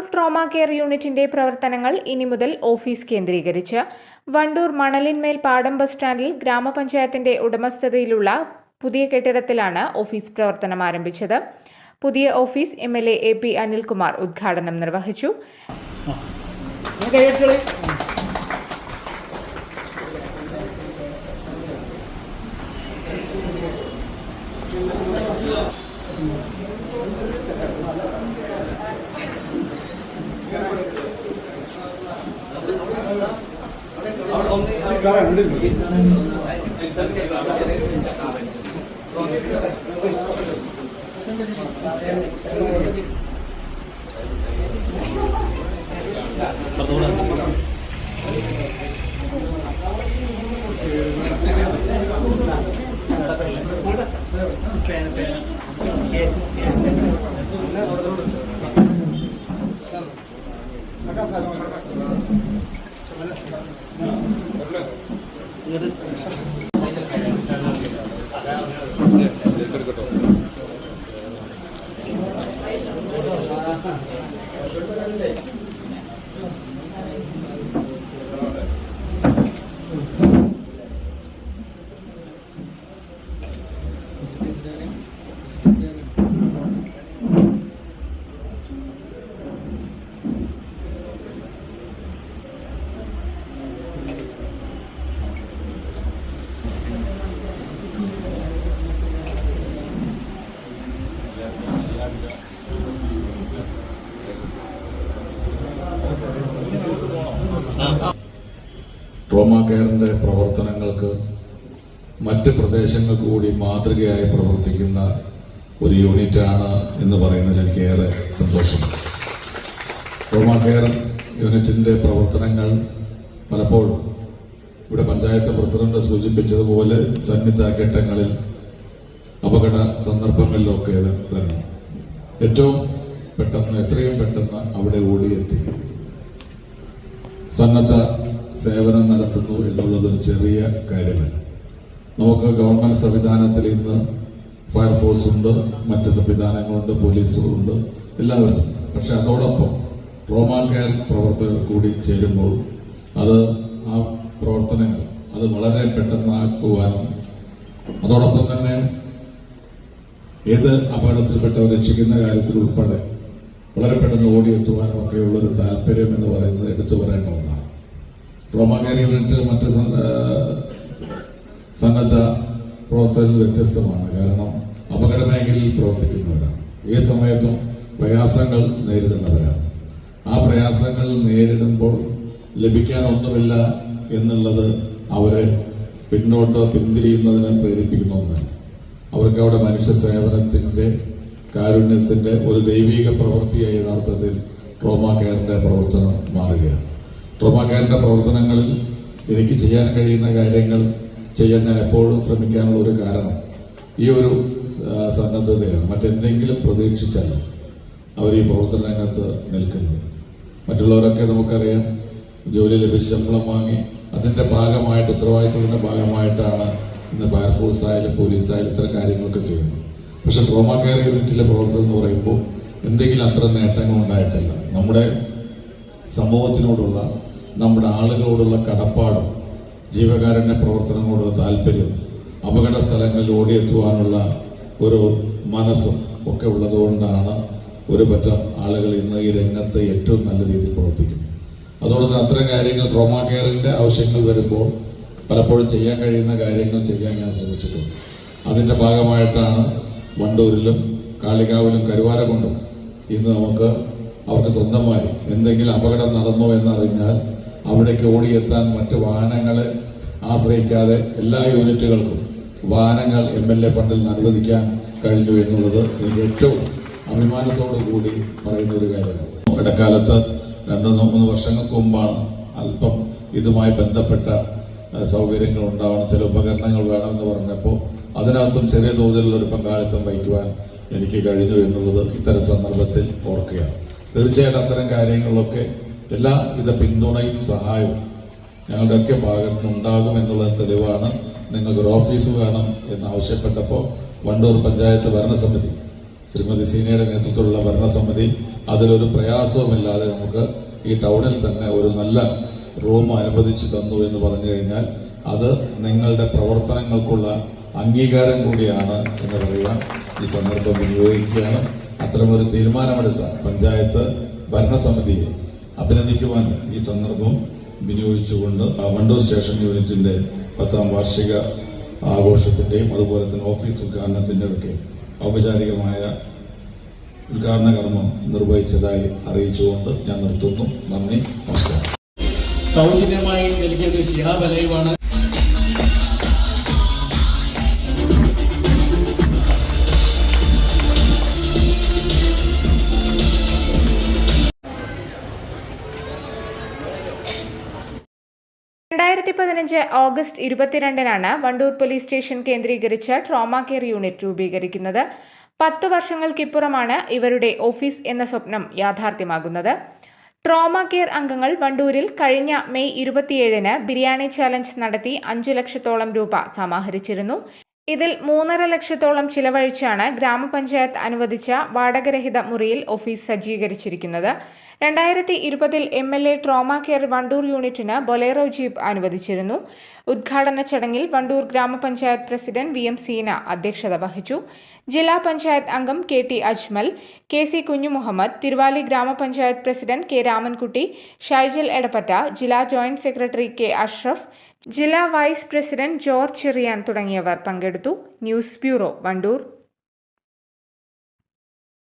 Wandoor trauma care യൂണിറ്റിന്റെ പ്രവർത്തനങ്ങൾ ഇനി മുതൽ ഓഫീസ് കേന്ദ്രീകരിച്ച്. വണ്ടൂർ മണലിന്മേൽ പാടം ബസ് സ്റ്റാൻഡിൽ ഗ്രാമപഞ്ചായത്തിന്റെ ഉടമസ്ഥതയിലുള്ള പുതിയ കെട്ടിടത്തിലാണ് ഓഫീസ് പ്രവർത്തനം ആരംഭിച്ചത്. പുതിയ office M L A A P Anilkumar ഉദ്ഘാടനം നിർവഹിച്ചു. സാർ അങ്ങോട്ട് Gracias. എടുക്കട്ടോ ട്രോമ കെയറിന്റെ പ്രവർത്തനങ്ങൾക്ക് മറ്റ് പ്രദേശങ്ങൾക്ക് കൂടി മാതൃകയായി പ്രവർത്തിക്കുന്ന ഒരു യൂണിറ്റാണ് എന്ന് പറയുന്നതിൽ എനിക്ക് ഏറെ സന്തോഷമുണ്ട് ട്രോമ കെയർ യൂണിറ്റിന്റെ പ്രവർത്തനങ്ങൾ പലപ്പോഴും ഇവിടെ പഞ്ചായത്ത് പ്രസിഡന്റ് സൂചിപ്പിച്ചതുപോലെ സന്നിധ ഘട്ടങ്ങളിൽ അപകട സന്ദർഭങ്ങളിലൊക്കെ തന്നെ ഏറ്റവും പെട്ടെന്ന് എത്രയും പെട്ടെന്ന് അവിടെ ഓടിയെത്തി. സന്നദ്ധ സേവനം നടത്തുന്നു എന്നുള്ളത് ഒരു ചെറിയ കാര്യമല്ല. നമുക്ക് ഗവൺമെന്റ് സംവിധാനത്തിൽ ഇന്ന് ഫയർഫോഴ്സ് ഉണ്ട് മറ്റ് സംവിധാനങ്ങളുണ്ട് പോലീസുകളുണ്ട് എല്ലാവരും പക്ഷെ അതോടൊപ്പം ട്രോമാ കെയർ പ്രവർത്തകർ കൂടി ചേരുമ്പോൾ അത് ആ പ്രവർത്തനങ്ങൾ അത് വളരെ പെട്ടെന്നാക്കുവാനും അതോടൊപ്പം തന്നെ ഏത് അപകടത്തിൽപ്പെട്ടവർ രക്ഷിക്കുന്ന കാര്യത്തിൽ ഉൾപ്പെടെ വളരെ പെട്ടെന്ന് ഓടിയെത്തുവാനും ഒക്കെയുള്ള ഒരു താല്പര്യം എന്ന് പറയുന്നത് എടുത്തു പറയേണ്ട ഒന്നാണ് ട്രോമ കെയർ യൂണിറ്റ് മറ്റ് സന്ന- സന്നദ്ധ പ്രവർത്തകരിൽ വ്യത്യസ്തമാണ്. കാരണം അപകട മേഖലയിൽ പ്രവർത്തിക്കുന്നവരാണ്. ഏത് സമയത്തും പ്രയാസങ്ങൾ നേരിടുന്നവരാണ്. ആ പ്രയാസങ്ങൾ നേരിടുമ്പോൾ ലഭിക്കാൻ ഒന്നുമില്ല എന്നുള്ളത് അവരെ പിന്നോട്ട് പിന്തിരിയുന്നതിന് പ്രേരിപ്പിക്കുന്ന ഒന്നാണ്. അവർക്ക് അവിടെ മനുഷ്യ സേവനത്തിന്റെ കാരുണ്യത്തിന്റെ ഒരു ദൈവിക പ്രവൃത്തിയായി യഥാർത്ഥത്തിൽ ട്രോമ കെയറിന്റെ പ്രവർത്തനം മാറുകയാണ്. കെയറിന്റെ പ്രവർത്തനങ്ങളിൽ എനിക്ക് ചെയ്യാൻ കഴിയുന്ന കാര്യങ്ങൾ ചെയ്യാൻ ഞാൻ എപ്പോഴും ശ്രമിക്കാനുള്ള ഒരു കാരണം ഈ ഒരു സന്നദ്ധതയാണ്. മറ്റെന്തെങ്കിലും പ്രതീക്ഷിച്ചല്ല അവർ ഈ പ്രവർത്തന രംഗത്ത് നിൽക്കുന്നത്. മറ്റുള്ളവരൊക്കെ നമുക്കറിയാം ജോലി ലഭിച്ച ശമ്പളം വാങ്ങി അതിന്റെ ഭാഗമായിട്ട് ഉത്തരവാദിത്തത്തിന്റെ ഭാഗമായിട്ടാണ് ഇന്ന് ഫയർഫോഴ്സ് ആയാലും പോലീസ് ആയാലും ഇത്തരം കാര്യങ്ങളൊക്കെ ചെയ്യുന്നത്. പക്ഷെ ട്രോമ കെയർ യൂണിറ്റിലെ പ്രവർത്തനം എന്ന് പറയുമ്പോൾ എന്തെങ്കിലും അത്ര നേട്ടങ്ങൾ ഉണ്ടായിട്ടില്ല. നമ്മുടെ സമൂഹത്തിനോടുള്ള നമ്മുടെ ആളുകളോടുള്ള കടപ്പാടും ജീവകാരുണ്യ പ്രവർത്തനങ്ങളോടുള്ള താല്പര്യം അപകട സ്ഥലങ്ങളിൽ ഓടിയെത്തുവാനുള്ള ഒരു മനസ്സും ഒക്കെ ഉള്ളതുകൊണ്ടാണ് ഒരു പറ്റം ആളുകൾ ഇന്ന് ഈ രംഗത്ത് ഏറ്റവും നല്ല രീതിയിൽ പ്രവർത്തിക്കുന്നു അതുകൊണ്ട് തന്നെ അത്തരം കാര്യങ്ങൾ ട്രോമാ കെയറിന്റെ ആവശ്യങ്ങൾ വരുമ്പോൾ പലപ്പോഴും ചെയ്യാൻ കഴിയുന്ന കാര്യങ്ങൾ ചെയ്യാൻ ഞാൻ ശ്രമിച്ചിട്ടുണ്ട്. അതിന്റെ ഭാഗമായിട്ടാണ് വണ്ടൂരിലും കാളികാവിലും കരുവാരകൊണ്ടും ഇന്ന് നമുക്ക് അവർക്ക് സ്വന്തമായി എന്തെങ്കിലും അപകടം നടന്നു എന്നറിഞ്ഞാൽ അവിടേക്ക് ഓടിയെത്താൻ മറ്റ് വാഹനങ്ങളെ ആശ്രയിക്കാതെ എല്ലാ യൂണിറ്റുകൾക്കും വാഹനങ്ങൾ എം എൽ എ ഫണ്ടിൽ നിന്ന് അനുവദിക്കാൻ കഴിഞ്ഞു എന്നുള്ളത് എനിക്ക് ഏറ്റവും അഭിമാനത്തോടു കൂടി പറയുന്ന ഒരു കാര്യമാണ്. ഇടക്കാലത്ത് രണ്ട് മൂന്ന് വർഷങ്ങൾക്ക് മുമ്പാണ് അല്പം ഇതുമായി ബന്ധപ്പെട്ട സൗകര്യങ്ങൾ ഉണ്ടാവണം. ചില ഉപകരണങ്ങൾ വേണമെന്ന് പറഞ്ഞപ്പോൾ അതിനകത്തും ചെറിയ തോതിലുള്ള ഒരു പങ്കാളിത്തം വഹിക്കുവാൻ എനിക്ക് കഴിഞ്ഞു എന്നുള്ളത് ഇത്തരം സന്ദർഭത്തിൽ ഓർക്കുകയാണ്. തീർച്ചയായിട്ടും അത്തരം കാര്യങ്ങളിലൊക്കെ എല്ലാവിധ പിന്തുണയും സഹായവും ഞങ്ങളുടെയൊക്കെ ഭാഗത്ത് ഉണ്ടാകും എന്നുള്ള തെളിവാണ് നിങ്ങൾക്ക് ഒരു ഓഫീസ് വേണം എന്ന് ആവശ്യപ്പെട്ടപ്പോൾ വണ്ടൂർ പഞ്ചായത്ത് ഭരണസമിതി ശ്രീമതി സീനയുടെ നേതൃത്വത്തിലുള്ള ഭരണസമിതി അതിലൊരു പ്രയാസവുമില്ലാതെ നമുക്ക് ഈ ടൗണിൽ തന്നെ ഒരു നല്ല റൂം അനുവദിച്ചു തന്നു എന്ന് പറഞ്ഞു കഴിഞ്ഞാൽ അത് നിങ്ങളുടെ പ്രവർത്തനങ്ങൾക്കുള്ള അംഗീകാരം കൂടിയാണ് എന്ന് പറയുവാൻ ഈ സന്ദർഭം വിനിയോഗിക്കുകയാണ്. അത്തരമൊരു തീരുമാനമെടുത്ത പഞ്ചായത്ത് ഭരണസമിതിയെ അഭിനന്ദിക്കുവാൻ ഈ സന്ദർഭം വിനിയോഗിച്ചുകൊണ്ട് വണ്ടോ സ്റ്റേഷൻ യൂണിറ്റിന്റെ പത്താം വാർഷിക ആഘോഷത്തിന്റെയും അതുപോലെ തന്നെ ഓഫീസ് ഉദ്ഘാടനത്തിന്റെയും ഒക്കെ ഔപചാരികമായ ഉദ്ഘാടന കർമ്മം നിർവഹിച്ചതായി അറിയിച്ചുകൊണ്ട് ഞാൻ നിർത്തുന്നു. നന്ദി. നമസ്കാരം. സൗജന്യമായി നൽകിയത് ഷിഹാബ് അലൈവാണ് രണ്ടായിരത്തി പതിനഞ്ച് ഓഗസ്റ്റ് ഇരുപത്തിരണ്ടിനാണ് വണ്ടൂർ പോലീസ് സ്റ്റേഷൻ കേന്ദ്രീകരിച്ച ട്രോമ കെയർ യൂണിറ്റ് രൂപീകരിക്കുന്നത്. പത്തു വർഷങ്ങൾക്കിപ്പുറമാണ് ഇവരുടെ ഓഫീസ് എന്ന സ്വപ്നം യാഥാർത്ഥ്യമാകുന്നത്. ട്രോമ കെയർ അംഗങ്ങൾ വണ്ടൂരിൽ കഴിഞ്ഞ മെയ് ഇരുപത്തിയേഴിന് ബിരിയാണി ചാലഞ്ച് നടത്തി അഞ്ചു ലക്ഷത്തോളം രൂപ സമാഹരിച്ചിരുന്നു. ഇതിൽ മൂന്നര ലക്ഷത്തോളം ചിലവഴിച്ചാണ് ഗ്രാമപഞ്ചായത്ത് അനുവദിച്ച വാടകരഹിത മുറിയിൽ ഓഫീസ് സജ്ജീകരിച്ചിരിക്കുന്നത്. രണ്ടായിരത്തി ഇരുപതിൽ M L A trauma care Wandoor യൂണിറ്റിന് ബൊലേറോ ജീപ്പ് അനുവദിച്ചിരുന്നു. ഉദ്ഘാടന ചടങ്ങിൽ വണ്ടൂർ ഗ്രാമപഞ്ചായത്ത് പ്രസിഡന്റ് വി എം സീന അധ്യക്ഷത വഹിച്ചു. ജില്ലാ പഞ്ചായത്ത് അംഗം K T Ajmal K C Kunjumuhammad Thiruvali ഗ്രാമപഞ്ചായത്ത് പ്രസിഡന്റ് കെ രാമൻകുട്ടി ഷൈജൽ എടപ്പറ്റ ജില്ലാ ജോയിന്റ് സെക്രട്ടറി കെ അഷ്റഫ് ജില്ലാ വൈസ് പ്രസിഡന്റ് ജോർജ് ചെറിയാൻ തുടങ്ങിയവർ പങ്കെടുത്തു. News bureau Wandoor.